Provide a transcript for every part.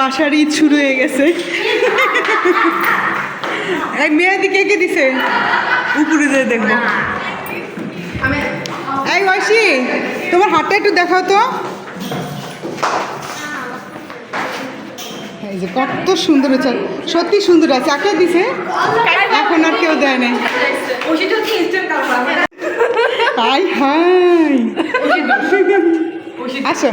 বাসার ঈদ শুরু হয়ে গেছে। এই মেয়েদি কে কে দিছে। উপরে যেয়ে দেখব। এই ঐশী, তোমার হাতটা একটু দেখাও তো। এই যে কত সুন্দর হচ্ছে। সত্যি সুন্দর আছে। আকে দিছে। এখন আর কেউ দেয় নাই। Hi hi. আসো।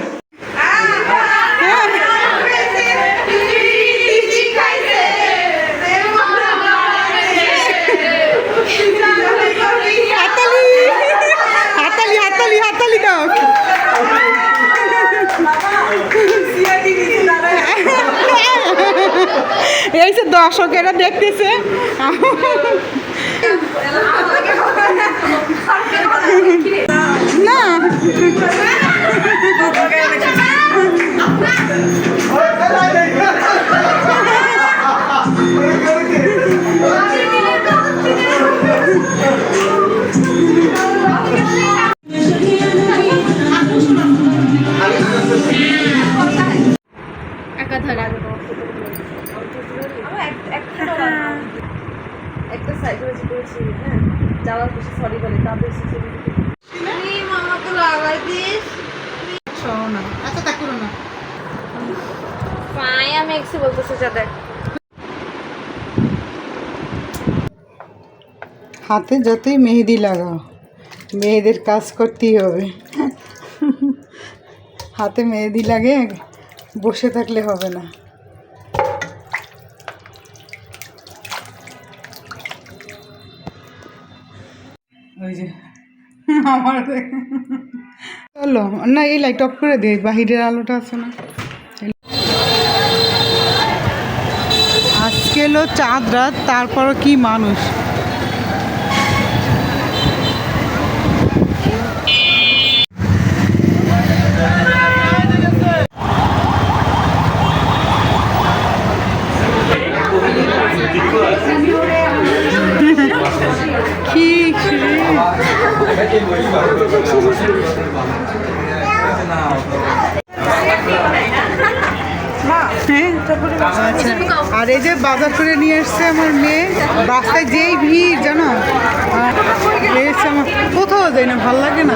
এই যে দর্শকেরা দেখতেছে। একা একটা সাইকোলজি করেছি হ্যাঁ যাওয়ার কিছু সরি বলে তারপরে মামা তো লাগাই দিস। শোনো না। আচ্ছা তা করো না। মায়া মেক্সি বলতেছে যাদের হাতে যতই মেহেদি লাগাও মেয়েদের কাজ করতেই হবে। হাতে মেহেদি লাগে বসে থাকলে হবে না। ওই যে আমার চলো না এই লাইট অফ করে দে বাহিরের আলোটা আছে না। আজকে এলো চাঁদ রাত তারপরও কি মানুষ। কি। আর এই যে বাজার করে নিয়ে এসছে আমার মেয়ে রাস্তায় যেই ভিড়, জানো এসছে আমার কোথাও যায় না, ভালো লাগে না